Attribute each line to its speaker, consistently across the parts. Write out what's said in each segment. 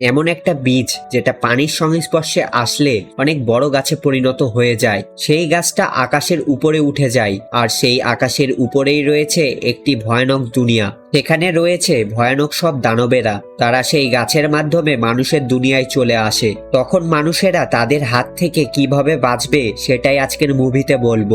Speaker 1: এমন একটা বীজ যেটা পানির সংস্পর্শে আসলে অনেক বড় গাছে পরিণত হয়ে যায়। সেই গাছটা আকাশের উপরে উঠে যায়, আর সেই আকাশের উপরেই রয়েছে একটি ভয়ানক দুনিয়া। সেখানে রয়েছে ভয়ানক সব দানবেরা। তারা সেই গাছের মাধ্যমে মানুষের দুনিয়ায় চলে আসে। তখন মানুষেরা তাদের হাত থেকে কীভাবে বাঁচবে সেটাই আজকের মুভিতে বলব।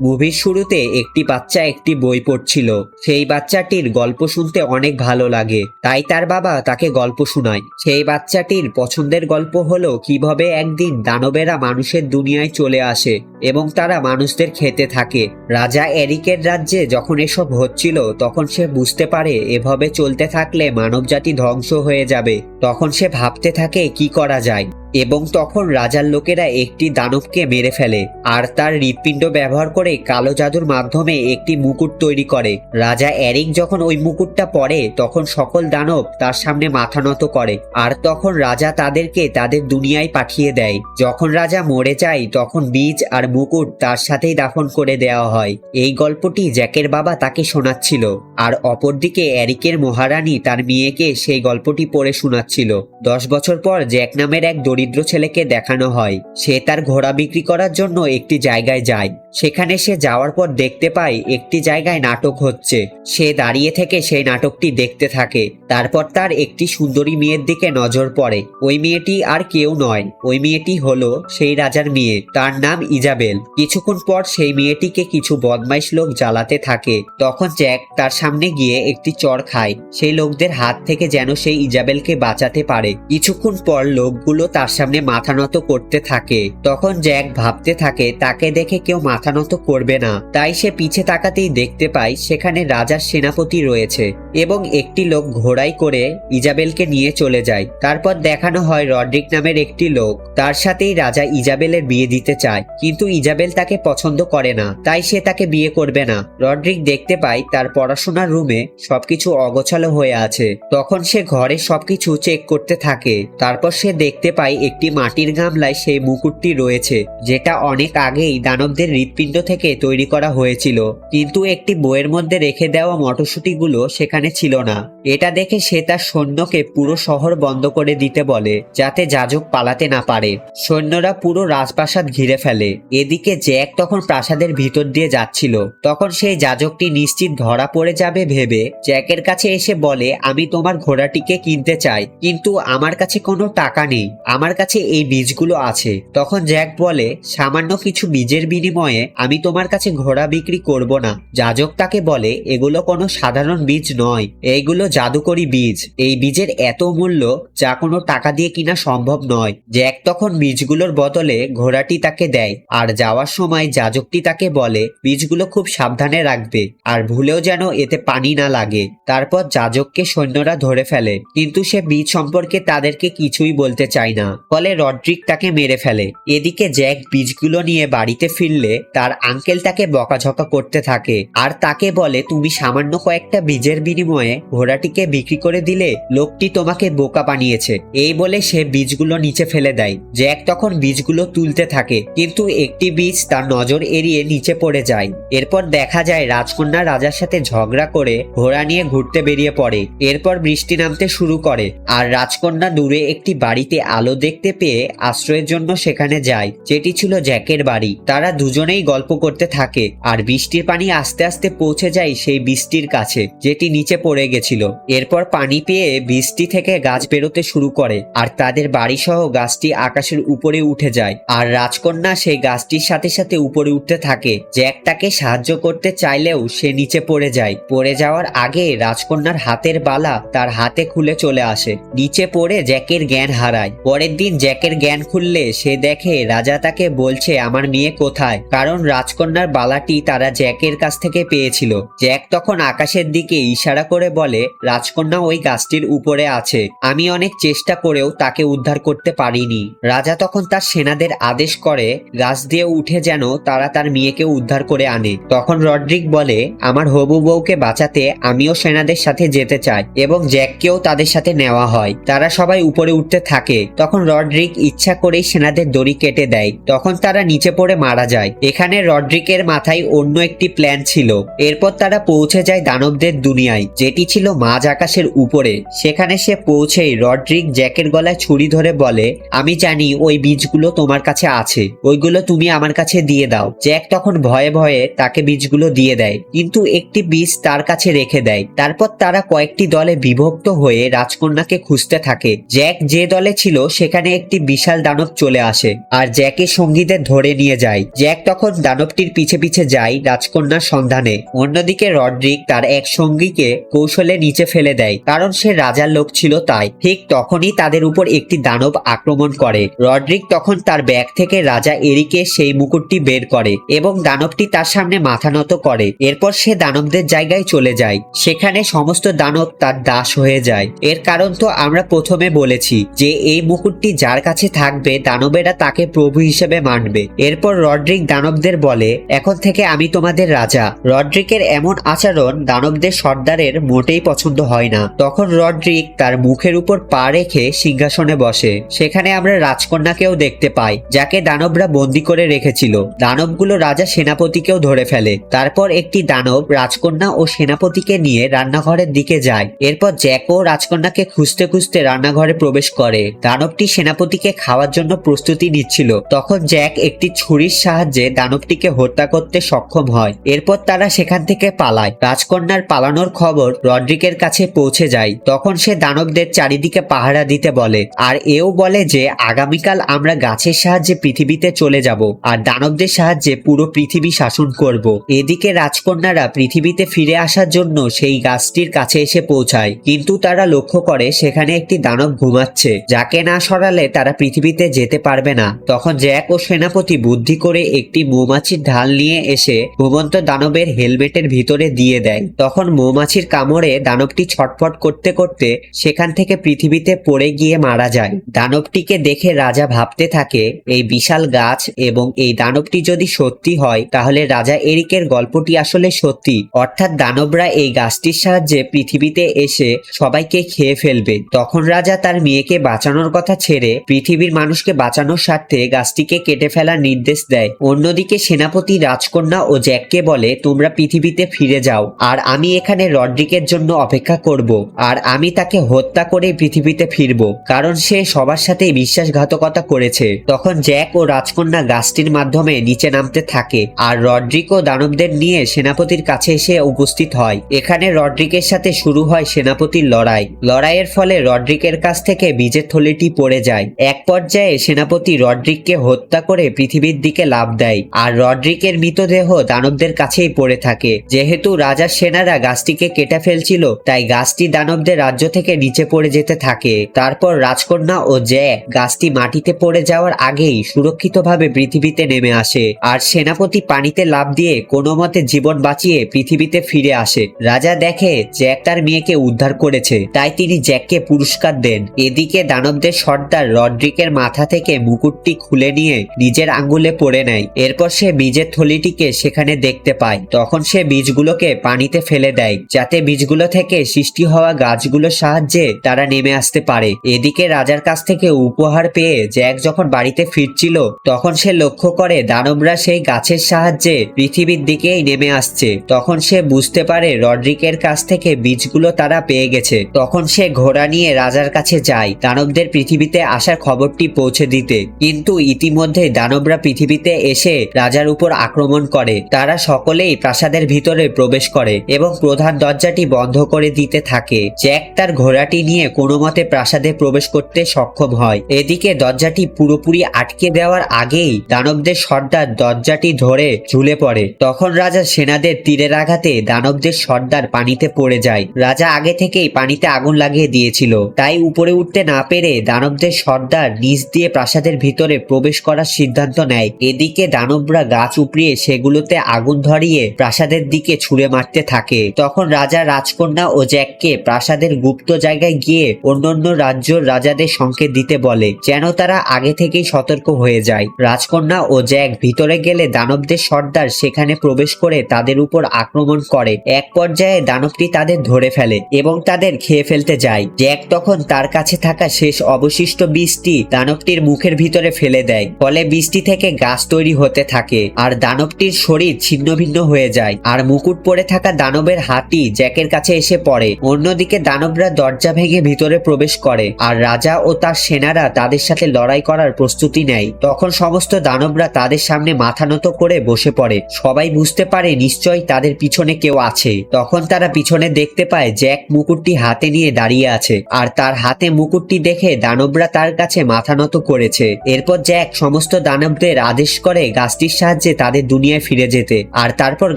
Speaker 1: মুভির শুরুতে একটি বাচ্চা একটি বই পড়ছিল। সেই বাচ্চাটির গল্প শুনতে অনেক ভালো লাগে। তাই তার বাবা তাকে গল্প শোনায়। সেই বাচ্চাটির পছন্দের গল্প হলো কীভাবে একদিন দানবেরা মানুষের দুনিয়ায় চলে আসে এবং তারা মানুষদের খেতে থাকে। রাজা এরিকের রাজ্যে যখন এসব হচ্ছিল, তখন সে বুঝতে পারে এভাবে চলতে থাকলে মানবজাতি ধ্বংস হয়ে যাবে। তখন সে ভাবতে থাকে, কি করা যায়? এবং তখন রাজার লোকেরা একটি দানবকে মেরে ফেলে আর তার হৃৎপিণ্ড ব্যবহার করে কালো জাদুর মাধ্যমে একটি মুকুট তৈরি করে। রাজা এরিক যখন ওই মুকুটটা পরে, তখন সকল দানব তার সামনে মাথা নত করে আর তখন রাজা তাদেরকে তাদের দুনিয়ায় পাঠিয়ে দেয়। যখন রাজা মরে যায়, তখন বীজ আর মুকুট তার সাথেই দাফন করে দেওয়া হয়। এই গল্পটি জ্যাকের বাবা তাকে শোনাচ্ছিল আর অপরদিকে এরিকের মহারানী তার মেয়েকে সেই গল্পটি পড়ে শোনাচ্ছিল। দশ বছর পর জ্যাক নামের এক দরিদ্র ছেলেকে দেখানো হয়। সে তার ঘোড়া বিক্রি করার জন্য একটি জায়গায় যায়। সেখানে সে যাওয়ার পর দেখতে পায় একটি জায়গায় নাটক হচ্ছে। সে দাঁড়িয়ে থেকে সেই নাটকটি দেখতে থাকে। তারপর তার একটি সুন্দরী মেয়ের দিকে নজর পড়ে। ওই মেয়েটি আর কেউ নয়। ওই মেয়েটি হলো সেই রাজার মেয়ে। তার নাম ইজাবেল। কিছুক্ষণ পর সেই মেয়েটিকে কিছু বদমাইশ লোক জ্বালাতে থাকে। তখন জ্যাক তার সামনে গিয়ে একটি চর খায়। সেই লোকদের হাত থেকে যেন সেই ইজাবেলকে বাঁচাতে পারে। কিছুক্ষণ পর লোকগুলো তার সামনে মাথা নত করতে থাকে। তখন জ্যাক ভাবতে থাকে, তাকে দেখে কেউ মাথা নত করবে না। তাই সে পিছে তাকাতেই দেখতে পায় সেখানে রাজার সেনাপতি রয়েছে এবং একটি লোক ঘোড়াই করে ইজাবেলকে নিয়ে চলে যায়। তারপর দেখানো হয় রড্রিক নামের একটি লোক। তার সাথেই রাজা ইজাবেলের বিয়ে দিতে চায়, কিন্তু ইজাবেল তাকে পছন্দ করে না, তাই সে তাকে বিয়ে করবে না। রড্রিক দেখতে পায় তার পড়াশোনার রুমে সবকিছু অগোছালো হয়ে আছে। তখন সে ঘরে সবকিছু চেক করতে থাকে। তারপর সে দেখতে পায় একটি মাটির গামলায় সেই মুকুটটি রয়েছে, যেটা অনেক আগেই দানবদের হৃৎপিণ্ড থেকে তৈরি করা হয়েছিল, কিন্তু একটি বইয়ের মধ্যে রেখে দেওয়া মটরশুটিগুলো সেখানে ছিল না। এটা দেখে সে তার সৈন্যকে পুরো শহর বন্ধ করে দিতে বলে, যাতে যাজক পালাতে না পারে। সৈন্যরা পুরো রাজপ্রাসাদ ঘিরে ফেলে। এদিকে জ্যাক তখন প্রাসাদের ভিতর দিয়ে যাচ্ছিল। তখন সেই যাজকটি নিশ্চিত ধরা পড়ে যাবে ভেবে জ্যাকের কাছে এসে বলে, আমি তোমার ঘোড়াটিকে কিনতে চাই, কিন্তু আমার কাছে কোনো টাকা নেই। আমার কাছে এই বীজগুলো আছে। তখন জ্যাক বলে, সামান্য কিছু বীজের বিনিময়ে আমি তোমার কাছে ঘোড়া বিক্রি করব না। যাজক তাকে বলে, এগুলো কোনো সাধারণ বীজ নয়। এইগুলো জাদুকরি বীজ। এই বীজের এত মূল্য যা কোনো টাকা দিয়ে কিনা সম্ভব নয়। জ্যাক তখন বীজগুলোর বদলে ঘোড়াটি তাকে দেয়। আর যাওয়ার সময় যাজকটি তাকে বলে, বীজগুলো খুব সাবধানে রাখবে। আর ভুলেও যেন এতে পানি না লাগে। তারপর যাজককে সৈন্যরা ধরে ফেলে। কিন্তু সে বীজ সম্পর্কে তাদেরকে কিছুই বলতে চায় না। ফলে রড্রিক তাকে মেরে ফেলে। এদিকে জ্যাক বীজগুলো নিয়ে বাড়িতে ফিরলে তার আঙ্কেল তাকে বকাঝকা করতে থাকে। আর তাকে বলে, তুমি সামান্য কয়েকটা বীজের বিনিময়ে ঘোড়াটিকে বিক্রি করে দিলে লোকটি তোমাকে বোকা বানিয়েছে। এই বলে সে বীজগুলো নিচে ফেলে দেয়। জ্যাক তখন বীজগুলো তুলতে থাকে, কিন্তু একটি বীজ তার নজর এড়িয়ে নিচে পড়ে যায়। এরপর দেখা যায় রাজকন্যা রাজার সাথে ঝগড়া করে ঘোড়া নিয়ে ঘুরতে বেরিয়ে পড়ে। এরপর বৃষ্টি নামতে শুরু করে, আর রাজকন্যা দূরে একটি বাড়িতে আলো দেখতে পেয়ে আশ্রয়ের জন্য সেখানে যায়, যেটি ছিল জ্যাকের বাড়ি। তারা দুজনেই গল্প করতে থাকে। আর বৃষ্টির পানি আস্তে আস্তে পৌঁছে যায় সেই বৃষ্টির কাছে, যেটি নিচে পড়ে গেছিল। এরপর পানি পেয়ে বৃষ্টি থেকে গাছ বেরোতে শুরু করে, আর তাদের বাড়ি সহ গাছটি আকাশের উপরে উঠে যায়। আর রাজকন্যা সেই গাছটির সাথে সাথে উপরে উঠতে থাকে জ্যাক তাকে সাহায্য করতে চাইলেও সে নিচে পড়ে যায়। পড়ে যাওয়ার আগে রাজকন্যার হাতের বালা তার হাতে খুলে চলে আসে। নিচে পড়ে জ্যাকের জ্ঞান হারায়। পরের দিন জ্যাকের জ্ঞান খুললে সে দেখে রাজা তাকে বলছে, আমার মেয়ে কোথায়? কারণ রাজকন্যার বালাটি তারা জ্যাকের কাছ থেকে পেয়েছিল। জ্যাক তখন আকাশের দিকে ইশারা করে বলে, রাজকন্যা ওই গাছটির উপরে আছে। আমি অনেক চেষ্টা করেও তাকে উদ্ধার করতে পারিনি। রাজা তখন তার সেনাদের আদেশ করে, গাছ দিয়ে উঠে যেন তারা তার মেয়েকে উদ্ধার করে আনে। তখন রড্রিক বলে, আমার হবু বউকে বাঁচাতে আমিও সেনাদের সাথে যেতে চাই এবং জ্যাককেও তাদের সাথে নেওয়া হয়। তারা সবাই উপরে উঠতে থাকে। তখন রড্রিক ইচ্ছা করেই সেনাদের দড়ি কেটে দেয়। তখন তারা নিচে পড়ে মারা যায়। এখানে এখানে রড্রিকের মাথায় অন্য একটি প্ল্যান ছিল। এরপর তারা পৌঁছে যায় দানবদের দুনিয়ায়, যেটি ছিল মাঝ আকাশের উপরে। সেখানে সে পৌঁছেই রড্রিক জ্যাকের গলায় ছুরি ধরে বলে, আমি জানি ওই বীজগুলো তোমার কাছে আছে। ওইগুলো তুমি আমার কাছে দিয়ে দাও। জ্যাক তখন ভয়ে ভয়ে তাকে বীজগুলো দিয়ে দেয়, কিন্তু একটি বীজ তার কাছে রেখে দেয়। তারপর তারা কয়েকটি দলে বিভক্ত হয়ে রাজকন্যাকে খুঁজতে থাকে। জ্যাক যে দলে ছিল, সেখানে একটি বিশাল দানব চলে আসে, আর জ্যাকের সঙ্গীদের ধরে নিয়ে যায়। জ্যাক তখন দানবটির পিছে পিছে যায় রাজকন্যার সন্ধানে। অন্যদিকে রড্রিক তার এক সঙ্গীকে কৌশলে নিচে ফেলে দেয়, কারণ সে রাজার লোক ছিল তাই। ঠিক তখনই তাদের উপর একটি দানব আক্রমণ করে। রড্রিক তখন তার ব্যাগ থেকে রাজা এরিকে সেই মুকুটটি বের করে এবং দানবটি তার সামনে মাথা নত করে। এরপর সে দানবদের জায়গায় চলে যায়। সেখানে সমস্ত দানব তার দাস হয়ে যায়। এর কারণ তো আমরা প্রথমে বলেছি যে, এই মুকুটটি যার কাছে থাকবে, দানবেরা তাকে প্রভু হিসেবে মানবে। এরপর রড্রিক দানবদের বলে, এখন থেকে আমি তোমাদের রাজা। রড্রিকের এমন আচরণ দানবদের সর্দারের মোটেই পছন্দ হয় না। তখন রড্রিক তার মুখের উপর পা রেখে সিংহাসনে বসে। সেখানে আমরা রাজকন্যাকেও দেখতে পাই, যাকে দানবরা বন্দি করে রেখেছিল। দানবগুলো রাজা সেনাপতিকেও ধরে ফেলে। তারপর একটি দানব রাজকন্যা ও সেনাপতিকে নিয়ে রান্নাঘরের দিকে যায়। এরপর জ্যাকও রাজকন্যাকে খুঁজতে খুঁজতে রান্নাঘরে প্রবেশ করে। দানবটি সেনাপতিকে খাওয়ার জন্য প্রস্তুতি নিচ্ছিল। তখন জ্যাক একটি ছুরির সাহায্যে দানবটিকে হত্যা করতে সক্ষম হয়। এরপর তারা সেখান থেকে পালায়। রাজকন্যার পালানোর খবর রড্রিকের কাছে পৌঁছে যায়। তখন সে দানবদের চারিদিকে পাহারা দিতে বলে, আর এও বলে যে, আগামীকাল আমরা গাছের সাহায্যে পৃথিবীতে চলে যাব, আর দানবদের সাহায্যে পুরো পৃথিবী শাসন করব। এদিকে রাজকন্যারা পৃথিবীতে ফিরে আসার জন্য সেই গাছটির কাছে এসে পৌঁছায়। কিন্তু তারা লক্ষ্য করে, সেখানে একটি দানব ঘুমাচ্ছে, যাকে না সরালে তারা পৃথিবীতে যেতে পারবে না। তখন জ্যাক ও সেনাপতি বুদ্ধি করে একটি মৌমাছির ঢাল নিয়ে এসে ঘুমন্ত দানবের হেলমেটের ভিতরে দিয়ে দেয়। তখন মৌমাছির কামড়ে দানবটি ছটফট করতে করতে সেখান থেকে পৃথিবীতে পড়ে গিয়ে মারা যায়। দানবটিকে দেখে রাজা ভাবতে থাকে, এই বিশাল গাছ এবং এই দানবটি যদি সত্যি হয়, তাহলে রাজা এরিকের গল্পটি আসলে সত্যি। অর্থাৎ দানবরা এই গাছটির সাহায্যে পৃথিবীতে এসে সবাইকে খেয়ে ফেলবে। তখন রাজা তার মেয়েকে বাঁচানোর কথা ছেড়ে পৃথিবীর মানুষকে বাঁচানোর স্বার্থে গাছটিকে কেটে ফেলার নির্দেশ দেয়। অন্যদিকে সেনাপতি রাজকন্যা ও জ্যাককে বলে, তোমরা পৃথিবীতে ফিরে যাও, আর আমি এখানে রড্রিকের জন্য অপেক্ষা করব, আর আমি তাকে হত্যা করে পৃথিবীতে ফিরব। কারণ সে সবার সাথে বিশ্বাসঘাতকতা করেছে। তখন জ্যাক ও রাজকন্যা গাছটির মাধ্যমে নিচে নামতে থাকে, আর রড্রিক ও দানবদের নিয়ে সেনাপতির কাছে এসে উপস্থিত হয়। এখানে রড্রিকের সাথে শুরু হয় সেনাপতির লড়াই। লড়াইয়ের ফলে রড্রিকের কাছ থেকে বীজের থলিটি পড়ে যায়। এক পর্যায়ে সেনাপতি রড্রিককে হত্যা করে পৃথিবীর দিকে লাভ দেয়। আর রড্রিকের মৃতদেহ দানবদের কাছেই পড়ে থাকে। যেহেতু রাজার সেনারা গাছটিকে কেটে ফেলছিল, তাই গাছটি দানবদের রাজ্য থেকে নিচে পড়ে যেতে থাকে। তারপর রাজকন্যা ও জ্যাক গাছটি মাটিতে পড়ে যাওয়ার আগেই সুরক্ষিতভাবে পৃথিবীতে নেমে আসে। আর সেনাপতি পানিতে লাভ দিয়ে কোনো মতে জীবন বাঁচিয়ে পৃথিবীতে ফিরে আসে। রাজা দেখে জ্যাক তার মেয়েকে উদ্ধার করেছে, তাই তিনি জ্যাককে পুরস্কার দেন। এদিকে দানবদের সর্দার রড্রিকের মাথা থেকে মুকুটটি খুলে নিয়ে নিজের আঙ্গুলে পড়ে নেয়। এরপর সে বীজের থলিটিকে সেখানে দেখতে পায়। তখন সে বীজগুলোকে পানিতে ফেলে দেয়, যাতে বীজগুলো থেকে সৃষ্টি হওয়া গাছগুলোর সাহায্যে তারা নেমে আসতে পারে। এদিকে রাজার কাছ থেকে উপহার পেয়ে জ্যাক যখন বাড়িতে ফিরছিল, তখন সে লক্ষ্য করে দানবরা সেই গাছের সাহায্যে পৃথিবীর দিকেই নেমে আসছে। তখন সে বুঝতে পারে রড্রিকের কাছ থেকে বীজগুলো তারা পেয়ে গেছে। তখন সে ঘোড়া নিয়ে রাজার কাছে যায় দানবদের পৃথিবীতে আসার খবরটি পৌঁছে দিতে। কিন্তু ইতিমধ্যে দানবরা পৃথিবীতে এসে রাজার উপর আক্রমণ করে। তারা সকলেই প্রাসাদের ভিতরে প্রবেশ করে এবং প্রধান দরজাটি বন্ধ করে দিতে থাকে। জ্যাক তার ঘোড়াটি নিয়ে কোনো মতে প্রাসাদে প্রবেশ করতে সক্ষম হয়। এদিকে দরজাটি পুরোপুরি আটকে দেওয়ার আগেই দানবদের সর্দার দরজাটি ধরে ঝুলে পড়ে। তখন রাজা সেনাদের তীরের আঘাতে দানবদের সর্দার পানিতে পড়ে যায়। রাজা আগে থেকেই পানিতে আগুন লাগিয়ে দিয়েছিল। তাই উপরে উঠতে না পেরে দানবদের সর্দার নিচ দিয়ে প্রাসাদের ভিতরে প্রবেশ করার সিদ্ধান্ত নেয়। এদিকে দানবরা গাছ উপড়িয়ে সেগুলোতে আগুন ধরিয়ে প্রাসাদের দিকে ছুঁড়ে মারতে থাকে। তখন রাজা রাজকন্যা ও জ্যাককে প্রাসাদের গুপ্ত জায়গায় গিয়ে অন্যান্য রাজ্যর রাজাদের সংকেত দিতে বলে, যেন তারা আগে থেকেই সতর্ক হয়ে যায়। রাজকন্যা ও জ্যাক ভিতরে গেলে দানবদের সর্দার সেখানে প্রবেশ করে তাদের উপর আক্রমণ করে। এক পর্যায়ে দানবটি তাদের ধরে ফেলে এবং তাদের খেয়ে ফেলতে যায়। জ্যাক তখন তার কাছে থাকা শেষ অবশিষ্ট বীজটি দানবটির মুখের ভিতরে ফেলে দেয়। ফলে বীজটি থেকে গাছ তৈরি হতে থাকে, আর দানবটির শরীর ছিন্ন ভিন্ন হয়ে যায়, আর মুকুট পরে থাকা দানবের হাতি জ্যাকের কাছে এসে পড়ে। অন্যদিকে দানবরা দরজা ভেঙে ভিতরে প্রবেশ করে, আর রাজা ও তার সেনারা তাদের সাথে লড়াই করার প্রস্তুতি নেয়। তখন সমস্ত দানবরা তাদের সামনে মাথা নত করে বসে পড়ে। সবাই বুঝতে পারে নিশ্চয়ই তাদের পিছনে কেউ আছে। তখন তারা পিছনে দেখতে পায় জ্যাক মুকুটটি হাতে নিয়ে দাঁড়িয়ে আছে, আর তার হাতে মুকুটটি দেখে দানবরা তার কাছে মাথা নত করেছে। এরপর জ্যাক সমস্ত দানবদের আদেশ করে গাছটির সাহায্যে তাদের দুনিয়ায় ফিরে যেতে। আর তারপর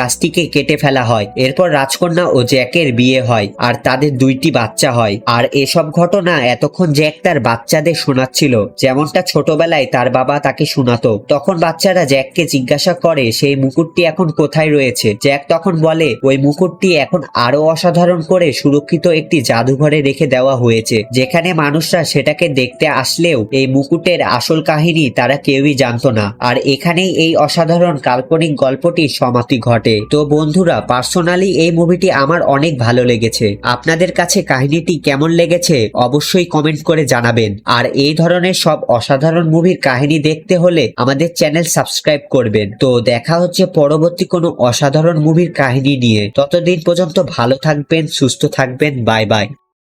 Speaker 1: গাছটিকে কেটে ফেলা হয়। এরপর রাজকন্যা ও জ্যাকের বিয়ে হয়, আর তাদের দুইটি বাচ্চা হয়। আর এসব ঘটনা এতক্ষণ জ্যাক তার বাচ্চাদের শোনাচ্ছিল। যেমনটা ছোটবেলায় তার বাবা তাকে শোনাতো। তখন বাচ্চারা জ্যাককে জিজ্ঞাসা করে, সেই মুকুটটি এখন কোথায় রয়েছে? জ্যাক তখন বলে, ওই মুকুটটি এখন আরও অসাধারণ করে সুরক্ষিত একটি জাদুঘরে রেখে দেওয়া হয়েছে, যেখানে মানুষরা সেটাকে দেখতে আসলেও এই মুকুটের আসল কাহিনী তারা কেউই জানতো না। আর এখানেই এই অসাধারণ কাল্পনিক গল্পটির সমাপ্তি ঘটে। তো বন্ধুরা, পার্সোনালি এই মুভিটি আমার অনেক ভালো লেগেছে। আপনাদের কাছে কাহিনীটি কেমন লেগেছে অবশ্যই কমেন্ট করে জানাবেন। আর এই ধরনের সব অসাধারণ মুভির কাহিনী দেখতে হলে আমাদের চ্যানেল সাবস্ক্রাইব করবেন। তো দেখা হচ্ছে পরবর্তী কোনো অসাধারণ মুভির কাহিনী নিয়ে। ততদিন পর্যন্ত ভালো থাকবেন, সুস্থ থাকবেন, বাই বাই।